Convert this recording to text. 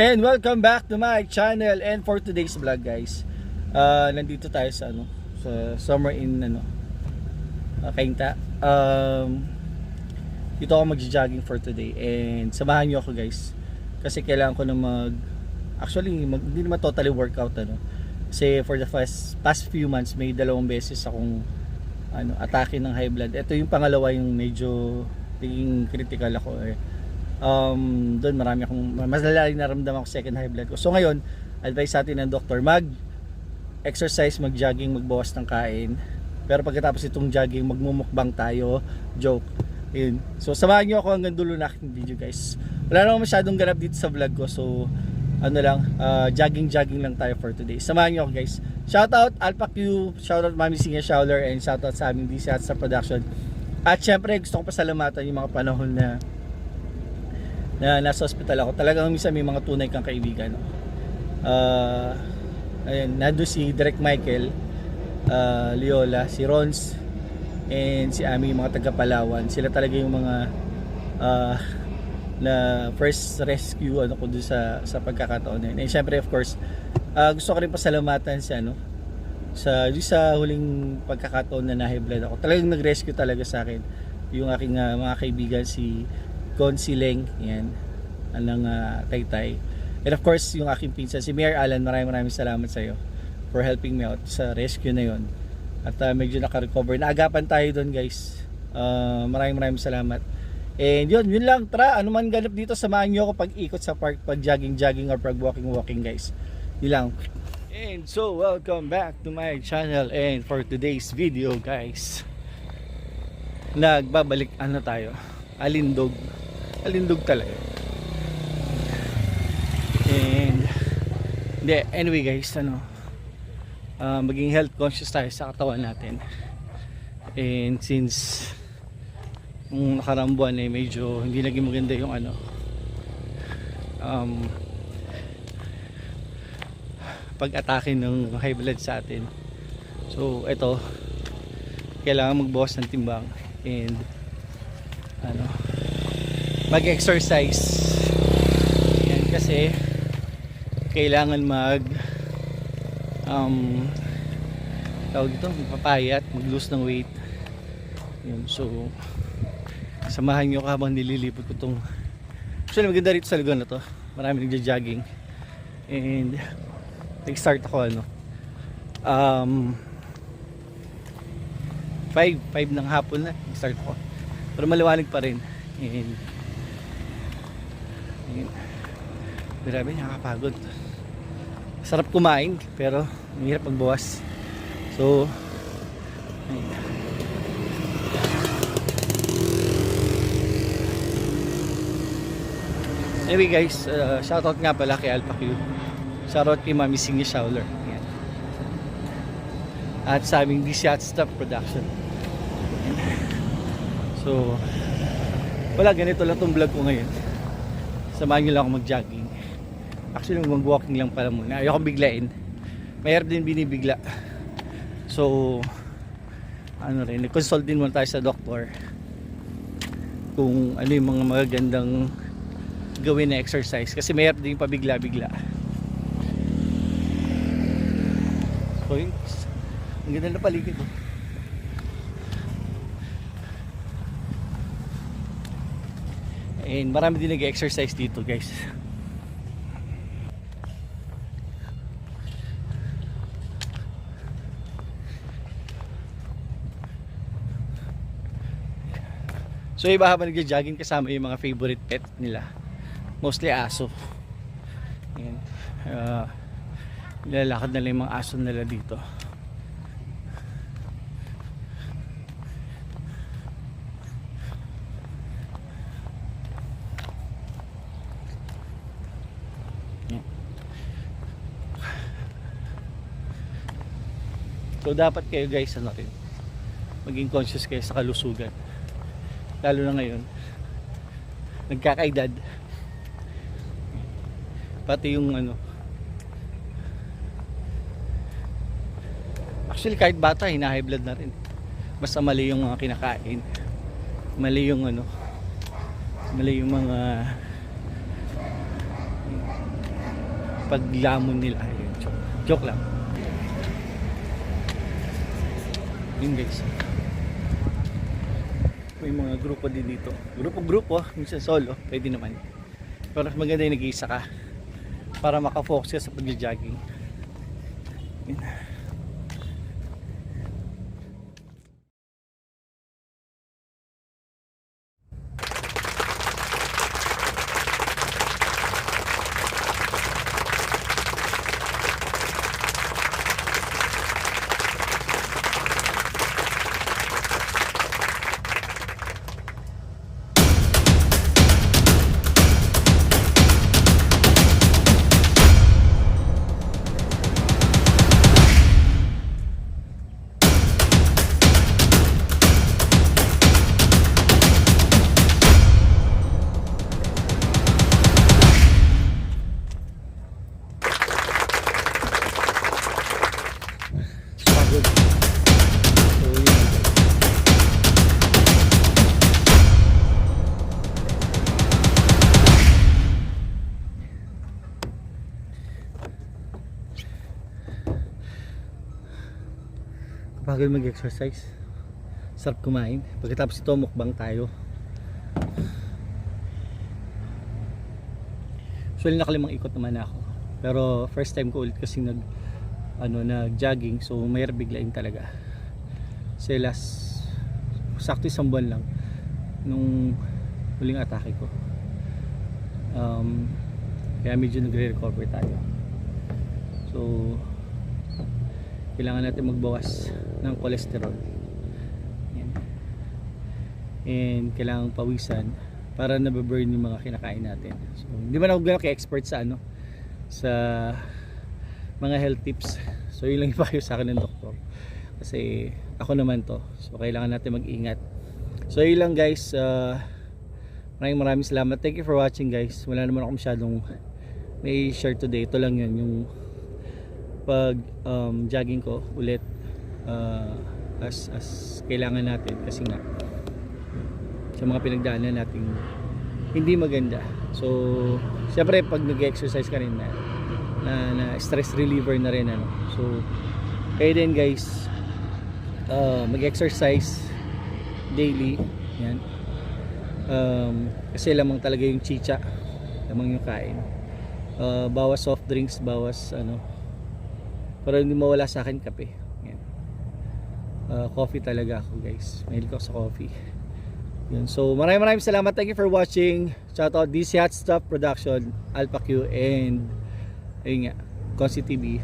And welcome back to my channel and for today's vlog guys. Uh, nandito tayo sa ano, sa summer in ano, uh, Kainta. Um, dito ako magja-jogging for today and samahan niyo ako guys. Kasi kailangan ko na mag actually mag, hindi naman totally workout ano. Kasi for the past, past few months may dalawang beses akong ano, atake ng high blood. Ito yung pangalawa yung medyo naging critical ako eh um, doon marami akong mas lalalim naramdaman ko second high blood ko. So ngayon, advice sa atin ng doktor, mag exercise, mag jogging, magbawas ng kain. Pero pagkatapos itong jogging, magmumukbang tayo. Joke. Yun. So samahan niyo ako hanggang dulo na aking video guys. Wala naman masyadong ganap dito sa vlog ko. So ano lang, uh, jogging jogging lang tayo for today. Samahan niyo ako guys. Shout out Alpha Q, shout out Mami Singa Showler and shout out sa aming DC at sa production. At syempre gusto ko pasalamatan yung mga panahon na na nasa hospital ako. Talagang minsan may mga tunay kang kaibigan. Uh, ayun, nando si Direk Michael, uh, Leola, si Rons, and si Ami, mga taga Palawan. Sila talaga yung mga uh, na first rescue ano ko doon sa sa pagkakataon na yun. And syempre of course, uh, gusto ko rin pasalamatan si ano sa sa huling pagkakataon na na-high blood ako. Talagang nag-rescue talaga sa akin yung aking uh, mga kaibigan si Consileng, yan, anang uh, Taytay. And of course, yung aking pinsan, si Mayor Alan, maraming maraming salamat sa iyo for helping me out sa rescue na yon. At uh, medyo naka-recover. Naagapan tayo doon guys. Uh, maraming maraming salamat. And yun, yun lang. Tara, ano man ganap dito, samahan nyo ako pag ikot sa park, pag jogging-jogging or pag walking-walking guys. Yun lang. And so, welcome back to my channel and for today's video guys. Nagbabalik ano tayo? Alindog. Alindog talaga. And hindi anyway guys ano uh, maging health conscious tayo sa katawan natin. And since nung nakarang buwan eh medyo hindi naging maganda yung ano um, pag-atake ng high blood sa atin. So ito kailangan magbawas ng timbang. And ano mag-exercise. Yan kasi kailangan mag um tawag dito, magpapayat, mag-lose ng weight. Yun, so samahan nyo ka habang nililipot ko tong actually maganda rito sa lugar na to marami nagja-jogging and nag-start ako ano um 5 5 ng hapon na nag-start ako pero maliwanag pa rin and Ayun. Grabe, nakakapagod. Sarap kumain, pero mahirap magbawas. So, ayun. Anyway guys, uh, shoutout nga pala kay Alpha Q. Shoutout kay Mami Singy Showler. Ayan. At sa aming DC at Stuff Production. Ayan. So, wala ganito lang tong vlog ko ngayon. Samahan nyo lang ako mag-jogging. Actually mag-walking lang pala muna. Ayoko biglain. Mayroon din binibigla. So ano rin nag-consult din muna tayo sa doktor kung ano yung mga magagandang gawin na exercise. Kasi mayroon din pabigla-bigla. So yun. Ang ganda na paligid oh. And marami din nag-exercise dito guys. So iba habang nagja-jogging kasama yung mga favorite pet nila. Mostly aso. Ayan. Uh, nilalakad nila yung mga aso nila dito. So dapat kayo guys ano rin maging conscious kayo sa kalusugan. Lalo na ngayon nagkakaedad. Pati yung ano Actually kahit bata hina-high blood na rin. Basta mali yung mga kinakain. Mali yung ano mali yung mga paglamon nila. Ayun, joke, joke lang. Yun guys. May mga grupo din dito. Grupo-grupo, minsan solo, pwede naman. Pero mas maganda yung nag-iisa ka para makafocus ka sa pag-jogging. Yun. Kapag mag-exercise, sarap kumain. Pagkatapos ito, mukbang tayo. Actually, nakalimang ikot naman ako. Pero first time ko ulit kasi nag ano nag-jogging so mahirap biglain talaga. Kasi last sakto isang buwan lang nung huling atake ko. Um, kaya medyo nagre-recover tayo. So kailangan natin magbawas ng cholesterol. Yan. And kailangan pawisan para nababurn yung mga kinakain natin. So, hindi man ako gano'n ka-expert sa ano sa mga health tips. So yun lang yung payo sa akin ng doktor. Kasi ako naman to. So kailangan natin mag-ingat. So yun lang guys. Uh, maraming maraming salamat. Thank you for watching guys. Wala naman ako masyadong may share today. Ito lang yun. Yung pag um, jogging ko ulit uh, as, as kailangan natin. Kasi nga sa mga pinagdaanan nating hindi maganda. So, syempre pag nag-exercise ka rin na, na, na stress reliever na rin ano. So, kayo din guys uh, mag-exercise daily. Yan. Um, kasi lamang talaga yung chicha. Lamang yung kain. Uh, bawas soft drinks, bawas ano. Pero hindi mawala sa akin kape. Yan. Uh, coffee talaga ako guys. Mahilig ako sa coffee. Yun. So maraming maraming salamat. Thank you for watching. Shout out DC Hot Stuff Production, Alpha Q and ayun nga, Consi TV.